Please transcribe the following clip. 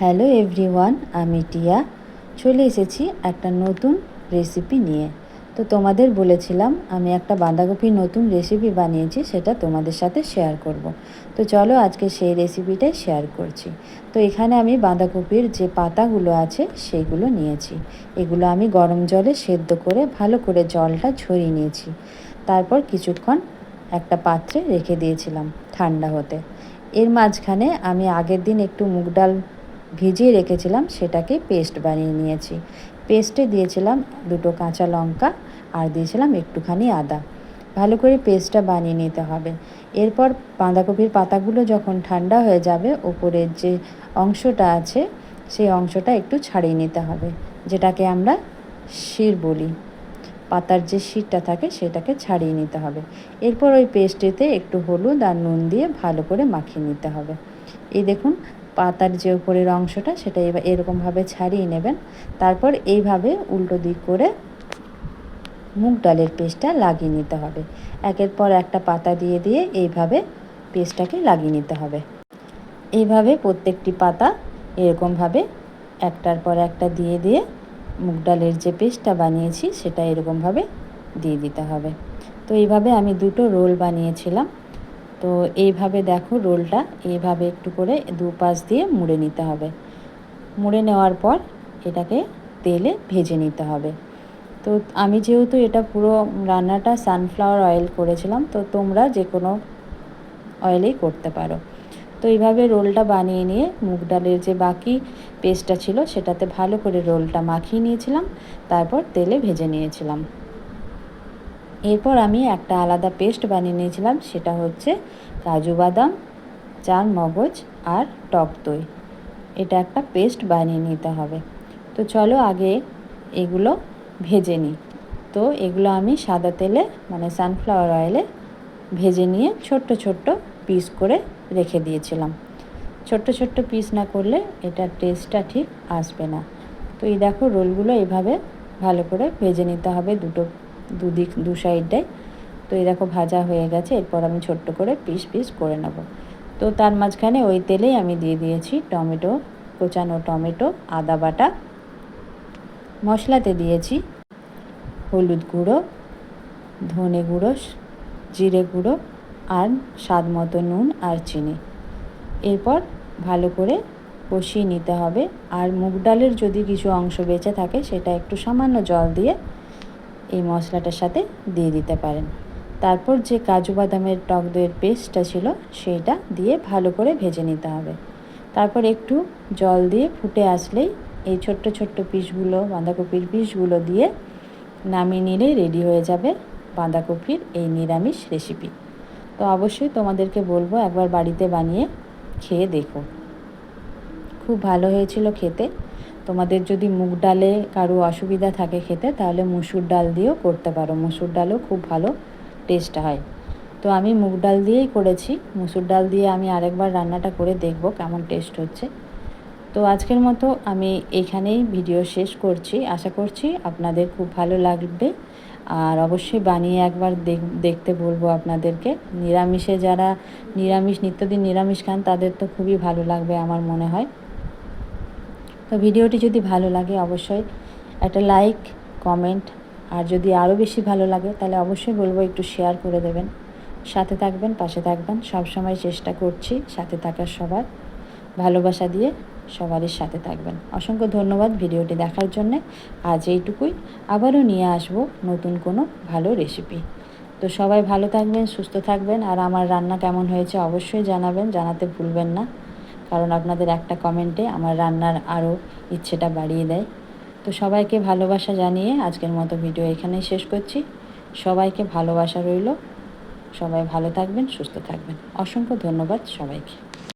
Hello everyone, আমি টিয়া। চলে এসেছি একটা নতুন রেসিপি নিয়ে। তো তোমাদের বলেছিলাম, আমি একটা বাঁধাকপির নতুন রেসিপি বানিয়েছি, সেটা তোমাদের সাথে শেয়ার করব। তো চলো আজকে সেই রেসিপিটাই শেয়ার করছি। তো এখানে আমি বাঁধাকপির যে পাতাগুলো আছে সেইগুলো নিয়েছি। এগুলো আমি গরম জলে সেদ্ধ করে, ভালো করে জলটা ঝরিয়ে নিয়েছি। তারপর কিছুক্ষণ একটা পাত্রে রেখে দিয়েছিলাম ঠান্ডা হতে। এর মাঝখানে আমি আগের দিন একটু মুগ ডাল ভিজিয়ে রেখেছিলাম, সেটাকে পেস্ট বানিয়ে নিয়েছি। পেস্টে দিয়েছিলাম দুটো কাঁচা লঙ্কা আর দিয়েছিলাম একটুখানি আদা। ভালো করে পেস্টটা বানিয়ে নিতে হবে। এরপর বাঁধাকপির পাতাগুলো যখন ঠান্ডা হয়ে যাবে ওপরের যে অংশটা আছে, সেই অংশটা একটু ছাড়িয়ে নিতে হবে, যেটাকে আমরা শির বলি। পাতার যে শিরটা থাকে, সেটাকে ছাড়িয়ে নিতে হবে। এরপর ওই পেস্টেতে একটু হলুদ আর নুন দিয়ে ভালো করে মাখিয়ে নিতে হবে। এই দেখুন পাতার যে উপরের অংশটা সেটা এবার এরকমভাবে ছাড়িয়ে নেবেন। তারপর এইভাবে উল্টো দিক করে মুগ ডালের পেস্টটা লাগিয়ে নিতে হবে। একের পর একটা পাতা দিয়ে দিয়ে এইভাবে পেস্টটাকে লাগিয়ে নিতে হবে। এইভাবে প্রত্যেকটি পাতা এরকমভাবে একটার পর একটা দিয়ে দিয়ে মুগ ডালের যে পেস্টটা বানিয়েছি সেটা এরকমভাবে দিয়ে দিতে হবে। তো এইভাবে আমি দুটো রোল বানিয়েছিলাম। তো এইভাবে দেখো রোলটা, এইভাবে একটু করে দু পাশ দিয়ে মুড়ে নিতে হবে। মুড়ে নেওয়ার পর এটাকে তেলে ভেজে নিতে হবে। তো আমি যেহেতু এটা পুরো রান্নাটা সানফ্লাওয়ার অয়েল করেছিলাম, তো তোমরা যে কোনো অয়েলেই করতে পারো। তো এইভাবে রোলটা বানিয়ে নিয়ে মুগ ডালের যে বাকি পেস্টটা ছিল, সেটাতে ভালো করে রোলটা মাখিয়ে নিয়েছিলাম, তারপর তেলে ভেজে নিয়েছিলাম। এরপর আমি একটা আলাদা পেস্ট বানিয়ে নিয়েছিলাম, সেটা হচ্ছে কাজু বাদাম, চার মগজ আর টক দই। এটা একটা পেস্ট বানিয়ে নিতে হবে। তো চলো আগে এগুলো ভেজে নিই। তো এগুলো আমি সাদা তেলে মানে সানফ্লাওয়ার অয়েলে ভেজে নিয়ে ছোট্ট ছোট্ট পিস করে রেখে দিয়েছিলাম। ছোট্ট ছোট্ট পিস না করলে এটার টেস্টটা ঠিক আসবে না। তো এই দেখো রোলগুলো এভাবে ভালো করে ভেজে নিতে হবে দুটো দুদিক, দু সাইডটাই তো এই দেখো ভাজা হয়ে গেছে, এরপর আমি ছোট্ট করে পিস পিস করে নেব। তো তার মাঝখানে ওই তেলেই আমি দিয়ে দিয়েছি টমেটো, কোচানো টমেটো, আদা বাটা। মশলাতে দিয়েছি হলুদ গুঁড়ো, ধনে গুঁড়ো, জিরে গুঁড়ো আর স্বাদ মতো নুন আর চিনি। এরপর ভালো করে কষিয়ে নিতে হবে। আর মুগ ডালের যদি কিছু অংশ বেঁচে থাকে, সেটা একটু সামান্য জল দিয়ে এই মশলাটার সাথে দিয়ে দিতে পারেন। তারপর যে কাজু বাদামের টক দইয়ের পেস্টটা ছিল, সেইটা দিয়ে ভালো করে ভেজে নিতে হবে। তারপর একটু জল দিয়ে ফুটে আসলেই এই ছোট্ট ছোট্ট পিসগুলো, বাঁধাকপির পিসগুলো দিয়ে নামিয়ে নিলেই রেডি হয়ে যাবে বাঁধাকপির এই নিরামিষ রেসিপি তো অবশ্যই তোমাদেরকে বলব একবার বাড়িতে বানিয়ে খেয়ে দেখো। খুব ভালো হয়েছিল খেতে। তোমাদের যদি মুগ ডালে কারও অসুবিধা থাকে খেতে, তাহলে মুসুর ডাল দিয়েও করতে পারো। মুসুর ডালও খুব ভালো টেস্ট হয়। তো আমি মুগ ডাল দিয়েই করেছি। মুসুর ডাল দিয়ে আমি আরেকবার রান্নাটা করে দেখব কেমন টেস্ট হচ্ছে। তো আজকের মতো আমি এইখানেই ভিডিও শেষ করছি। আশা করছি আপনাদের খুব ভালো লাগবে। আর অবশ্যই বানিয়ে একবার দেখতে বলব আপনাদেরকে। নিরামিষে যারা নিরামিষ, নিত্যদিন নিরামিষ খান, তাদের তো খুবই ভালো লাগবে আমার মনে হয়। তো ভিডিওটি যদি ভালো লাগে অবশ্যই একটা লাইক কমেন্ট আর যদি আরও বেশি ভালো লাগে তাহলে অবশ্যই বলব একটু শেয়ার করে দেবেন। সাথে থাকবেন, পাশে থাকবেন। সব সময় চেষ্টা করছি সাথে থাকার সবার ভালোবাসা দিয়ে সবারই সাথে থাকবেন। অসংখ্য ধন্যবাদ ভিডিওটি দেখার জন্যে। আজ এইটুকুই। আবারও নিয়ে আসব নতুন কোনো ভালো রেসিপি তো সবাই ভালো থাকবেন, সুস্থ থাকবেন, আর আমার রান্না কেমন হয়েছে অবশ্যই জানাবেন, জানাতে ভুলবেন না। কারণ আপনাদের একটা কমেন্টে আমার রান্নার আরও ইচ্ছেটা বাড়িয়ে দেয়। তো সবাইকে ভালোবাসা জানিয়ে আজকের মতো ভিডিও এখানেই শেষ করছি। সবাইকে ভালোবাসা রইল। সবাই ভালো থাকবেন, সুস্থ থাকবেন। অসংখ্য ধন্যবাদ সবাইকে।